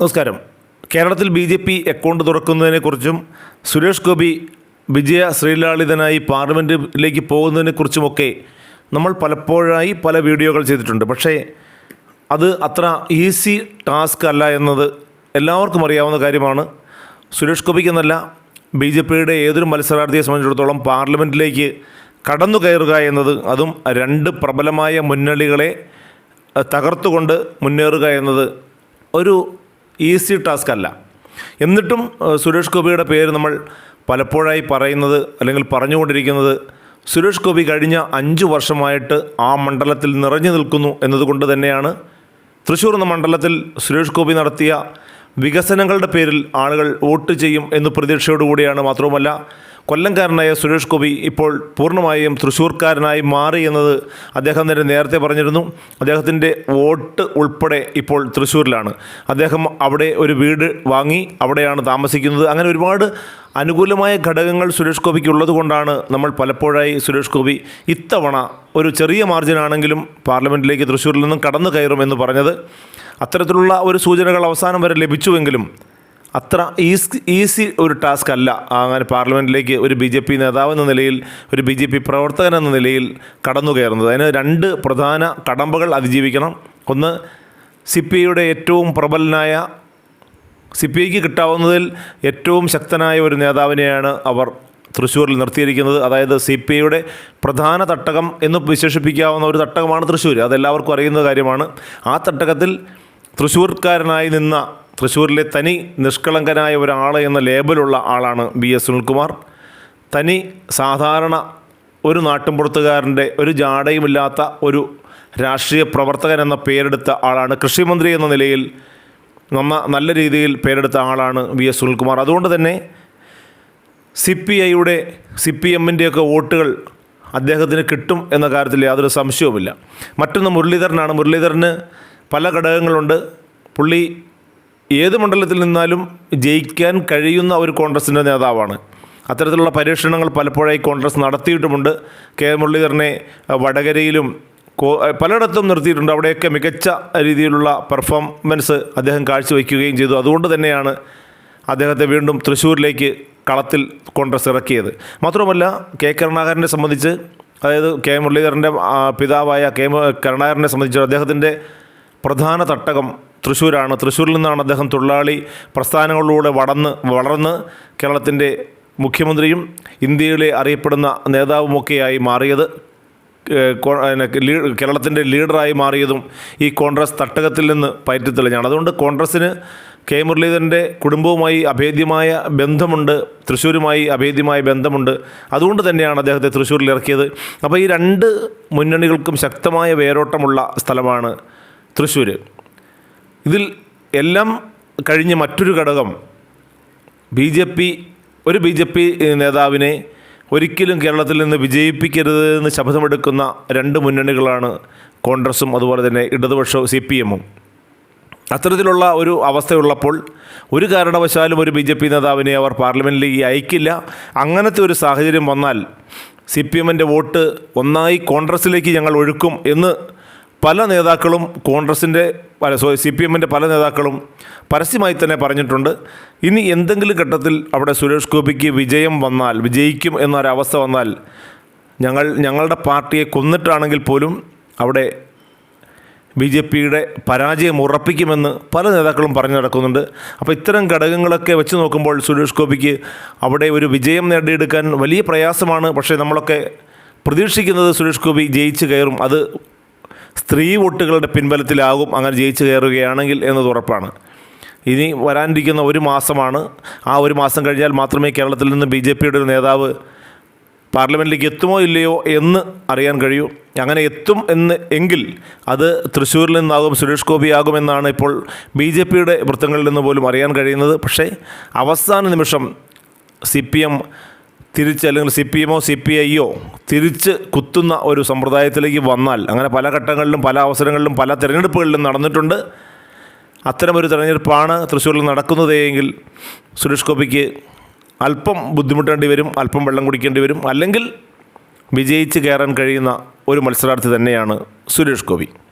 നമസ്കാരം. കേരളത്തിൽ B J P account തുറക്കുന്നതിനെക്കുറിച്ചും സുരേഷ് ഗോപി വിജയ ശ്രീലാളിതനായി പാർലമെന്റിലേക്ക് പോകുന്നതിനെക്കുറിച്ചുമൊക്കെ നമ്മൾ പലപ്പോഴായി പല വീഡിയോകൾ ചെയ്തിട്ടുണ്ട്. പക്ഷേ അത് അത്ര ഈസി ടാസ്ക് അല്ല എന്നത് എല്ലാവർക്കും അറിയാവുന്ന കാര്യമാണ്. സുരേഷ് ഗോപിക്ക് എന്നല്ല ബി ജെ പിയുടെ ഏതൊരു മത്സരാർത്ഥിയെ സംബന്ധിച്ചിടത്തോളം പാർലമെന്റിലേക്ക് കടന്നു കയറുക എന്നത് അതും രണ്ട് പ്രബലമായ മുന്നണികളെ തകർത്തുകൊണ്ട് മുന്നേറുക എന്നത് ഒരു ഈസി ടാസ്ക് അല്ല. എന്നിട്ടും സുരേഷ് ഗോപിയുടെ പേര് നമ്മൾ പലപ്പോഴായി പറയുന്നത് അല്ലെങ്കിൽ പറഞ്ഞുകൊണ്ടിരിക്കുന്നത് സുരേഷ് ഗോപി കഴിഞ്ഞ അഞ്ച് വർഷമായിട്ട് ആ മണ്ഡലത്തിൽ നിറഞ്ഞു നിൽക്കുന്നു എന്നതുകൊണ്ട് തന്നെയാണ് തൃശ്ശൂർ എന്ന മണ്ഡലത്തിൽ സുരേഷ് ഗോപി നടത്തിയ വികസനങ്ങളുടെ പേരിൽ ആളുകൾ വോട്ട് ചെയ്യും എന്ന് പ്രതീക്ഷയോടുകൂടിയാണ്. മാത്രവുമല്ല കൊല്ലംകാരനായ സുരേഷ് ഗോപി ഇപ്പോൾ പൂർണമായും തൃശ്ശൂർക്കാരനായി മാറി എന്നത് അദ്ദേഹം തന്നെ നേരത്തെ പറഞ്ഞിരുന്നു. അദ്ദേഹത്തിന്റെ വോട്ട് ഉൾപ്പെടെ ഇപ്പോൾ തൃശ്ശൂരിലാണ് അദ്ദേഹം അവിടെ ഒരു വീട് വാങ്ങി അവിടെയാണ് താമസിക്കുന്നത്. അങ്ങനെ ഒരുപാട് അനുകൂലമായ ഘടകങ്ങൾ സുരേഷ് ഗോപിക്ക് ഉള്ളത് കൊണ്ടാണ് നമ്മൾ പലപ്പോഴായി സുരേഷ് ഗോപി ഇത്തവണ ഒരു ചെറിയ മാർജിനാണെങ്കിലും പാർലമെന്റിലേക്ക് തൃശ്ശൂരിൽ നിന്നും കടന്നു കയറുമെന്ന് പറഞ്ഞത്. അത്തരത്തിലുള്ള ഒരു സൂചനകൾ അവസാനം വരെ ലഭിച്ചുവെങ്കിലും അത്ര ഈസ് ഈസി ഒരു ടാസ്ക് അല്ല. അങ്ങനെ പാർലമെന്റിലേക്ക് ഒരു ബി ജെ പി നേതാവ് എന്ന നിലയിൽ ഒരു ബി ജെ പി പ്രവർത്തകൻ എന്ന നിലയിൽ കടന്നു കയറുന്നത്. അതിന് രണ്ട് പ്രധാന കടമ്പകൾ അതിജീവിക്കണം. ഒന്ന് സി പി ഐയുടെ ഏറ്റവും പ്രബലനായ സി പി ഐക്ക് കിട്ടാവുന്നതിൽ ഏറ്റവും ശക്തനായ ഒരു നേതാവിനെയാണ് അവർ തൃശ്ശൂരിൽ നിർത്തിയിരിക്കുന്നത്. അതായത് സി പി ഐയുടെ പ്രധാന തട്ടകം എന്ന് വിശേഷിപ്പിക്കാവുന്ന ഒരു തട്ടകമാണ് തൃശ്ശൂർ അതെല്ലാവർക്കും അറിയുന്ന കാര്യമാണ്. ആ തട്ടകത്തിൽ തൃശ്ശൂർക്കാരനായി നിന്ന തൃശ്ശൂരിലെ തനി നിഷ്കളങ്കനായ ഒരാൾ എന്ന ലേബലുള്ള ആളാണ് ബി എസ് സുനിൽകുമാർ. തനി സാധാരണ ഒരു നാട്ടുമ്പുറത്തുകാരന്റെ ഒരു ജാടയുമില്ലാത്ത ഒരു രാഷ്ട്രീയ പ്രവർത്തകൻ എന്ന പേരെടുത്ത ആളാണ്. കൃഷിമന്ത്രി എന്ന നിലയിൽ നന്ന നല്ല രീതിയിൽ പേരെടുത്ത ആളാണ് വി എസ് സുനിൽകുമാർ. അതുകൊണ്ട് തന്നെ സി പി ഐയുടെ സി പി എമ്മിന്റെയൊക്കെ വോട്ടുകൾ അദ്ദേഹത്തിന് കിട്ടും എന്ന കാര്യത്തിൽ യാതൊരു സംശയവുമില്ല. മറ്റൊന്ന് മുരളീധരനാണ്. മുരളീധരന് പല ഘടകങ്ങളുണ്ട്. പുള്ളി ഏത് മണ്ഡലത്തിൽ നിന്നാലും ജയിക്കാൻ കഴിയുന്ന ഒരു കോൺഗ്രസിന്റെ നേതാവാണ്. അത്തരത്തിലുള്ള പരീക്ഷണങ്ങൾ പലപ്പോഴായി കോൺഗ്രസ് നടത്തിയിട്ടുമുണ്ട്. കെ മുരളീധരനെ വടകരയിലും പലയിടത്തും നിർത്തിയിട്ടുണ്ട്. അവിടെയൊക്കെ മികച്ച രീതിയിലുള്ള പെർഫോമൻസ് അദ്ദേഹം കാഴ്ചവെക്കുകയും ചെയ്തു. അതുകൊണ്ട് തന്നെയാണ് അദ്ദേഹത്തെ വീണ്ടും തൃശ്ശൂരിലേക്ക് കളത്തിൽ കോൺഗ്രസ് ഇറക്കിയത്. മാത്രമല്ല കെ കരുണാകരനെ സംബന്ധിച്ച് അതായത് കെ മുരളീധരന്റെ പിതാവായ കെ കരുണാകരനെ സംബന്ധിച്ച് അദ്ദേഹത്തിന്റെ പ്രധാന തട്ടകം തൃശ്ശൂരാണ്. തൃശ്ശൂരിൽ നിന്നാണ് അദ്ദേഹം തൊഴിലാളി പ്രസ്ഥാനങ്ങളിലൂടെ വടന്ന് വളർന്ന് കേരളത്തിന്റെ മുഖ്യമന്ത്രിയും ഇന്ത്യയിലെ അറിയപ്പെടുന്ന നേതാവുമൊക്കെയായി മാറിയത് കേരളത്തിന്റെ ലീഡറായി മാറിയതും ഈ കോൺഗ്രസ് തട്ടകത്തിൽ നിന്ന് പയറ്റിത്തെളിഞ്ഞാണ്. അതുകൊണ്ട് കോൺഗ്രസ്സിന് കെ. മുരളീധരന്റെ കുടുംബവുമായി അഭേദ്യമായ ബന്ധമുണ്ട് തൃശ്ശൂരുമായി അഭേദ്യമായ ബന്ധമുണ്ട്. അതുകൊണ്ട് തന്നെയാണ് അദ്ദേഹത്തെ തൃശ്ശൂരിൽ ഇറക്കിയത്. അപ്പോൾ ഈ രണ്ട് മുന്നണികൾക്കും ശക്തമായ വേരോട്ടമുള്ള സ്ഥലമാണ് തൃശ്ശൂർ ഇതിൽ എല്ലാം കഴിഞ്ഞ് മറ്റൊരു ഘടകം ബി ജെ പി ഒരു ബി ജെ പി നേതാവിനെ ഒരിക്കലും കേരളത്തിൽ നിന്ന് വിജയിപ്പിക്കരുത് എന്ന് ശപഥമെടുക്കുന്ന രണ്ട് മുന്നണികളാണ് കോൺഗ്രസും അതുപോലെ തന്നെ ഇടതുപക്ഷവും സി പി എമ്മും. അത്തരത്തിലുള്ള ഒരു അവസ്ഥയുള്ളപ്പോൾ ഒരു കാരണവശാലും ഒരു ബി ജെ പി നേതാവിനെ അവർ പാർലമെന്റിലേക്ക് അയക്കില്ല. അങ്ങനത്തെ ഒരു സാഹചര്യം വന്നാൽ സി പി എമ്മിന്റെ വോട്ട് ഒന്നായി കോൺഗ്രസ്സിലേക്ക് ഞങ്ങൾ ഒഴുക്കും എന്ന് പല നേതാക്കളും കോൺഗ്രസിന്റെ പല സോ സി പി എമ്മിന്റെ പല നേതാക്കളും പരസ്യമായി തന്നെ പറഞ്ഞിട്ടുണ്ട്. ഇനി എന്തെങ്കിലും ഘട്ടത്തിൽ അവിടെ സുരേഷ് ഗോപിക്ക് വിജയം വന്നാൽ വിജയിക്കും എന്നൊരവസ്ഥ വന്നാൽ ഞങ്ങൾ ഞങ്ങളുടെ പാർട്ടിയെ കൊന്നിട്ടാണെങ്കിൽ പോലും അവിടെ ബി ജെ പിയുടെ പരാജയം ഉറപ്പിക്കുമെന്ന് പല നേതാക്കളും പറഞ്ഞു നടക്കുന്നുണ്ട്. അപ്പോൾ ഇത്തരം ഘടകങ്ങളൊക്കെ വെച്ച് നോക്കുമ്പോൾ സുരേഷ് ഗോപിക്ക് അവിടെ ഒരു വിജയം നേടിയെടുക്കാൻ വലിയ പ്രയാസമാണ്. പക്ഷേ നമ്മളൊക്കെ പ്രതീക്ഷിക്കുന്നത് സുരേഷ് ഗോപി ജയിച്ച് കയറും. അത് സ്ത്രീ വോട്ടുകളുടെ പിൻബലത്തിലാകും അങ്ങനെ ജയിച്ചു കയറുകയാണെങ്കിൽ എന്നത് ഉറപ്പാണ്. ഇനി വരാനിരിക്കുന്ന ഒരു മാസമാണ്. ആ ഒരു മാസം കഴിഞ്ഞാൽ മാത്രമേ കേരളത്തിൽ നിന്ന് ബി ജെ പിയുടെ ഒരു നേതാവ് പാർലമെന്റിലേക്ക് എത്തുമോ ഇല്ലയോ എന്ന് അറിയാൻ കഴിയൂ. അങ്ങനെ എത്തും എന്ന് എങ്കിൽ അത് തൃശ്ശൂരിൽ നിന്നാകും സുരേഷ് ഗോപിയാകുമെന്നാണ് ഇപ്പോൾ ബി ജെ പിയുടെ വൃത്തങ്ങളിൽ നിന്ന് പോലും അറിയാൻ കഴിയുന്നത്. പക്ഷേ അവസാന നിമിഷം സി പി എം തിരിച്ച് അല്ലെങ്കിൽ സി പി എമ്മോ സി പി ഐയോ തിരിച്ച് കുത്തുന്ന ഒരു സമ്പ്രദായത്തിലേക്ക് വന്നാൽ അങ്ങനെ പല ഘട്ടങ്ങളിലും പല അവസരങ്ങളിലും പല തിരഞ്ഞെടുപ്പുകളിലും നടന്നിട്ടുണ്ട്. അത്തരമൊരു തിരഞ്ഞെടുപ്പാണ് തൃശ്ശൂരിൽ നടക്കുന്നത് എങ്കിൽ സുരേഷ് ഗോപിക്ക് അല്പം ബുദ്ധിമുട്ടേണ്ടി വരും അല്പം വെള്ളം കുടിക്കേണ്ടി വരും. അല്ലെങ്കിൽ വിജയിച്ച് കയറാൻ കഴിയുന്ന ഒരു മത്സരാർത്ഥി തന്നെയാണ് സുരേഷ് ഗോപി.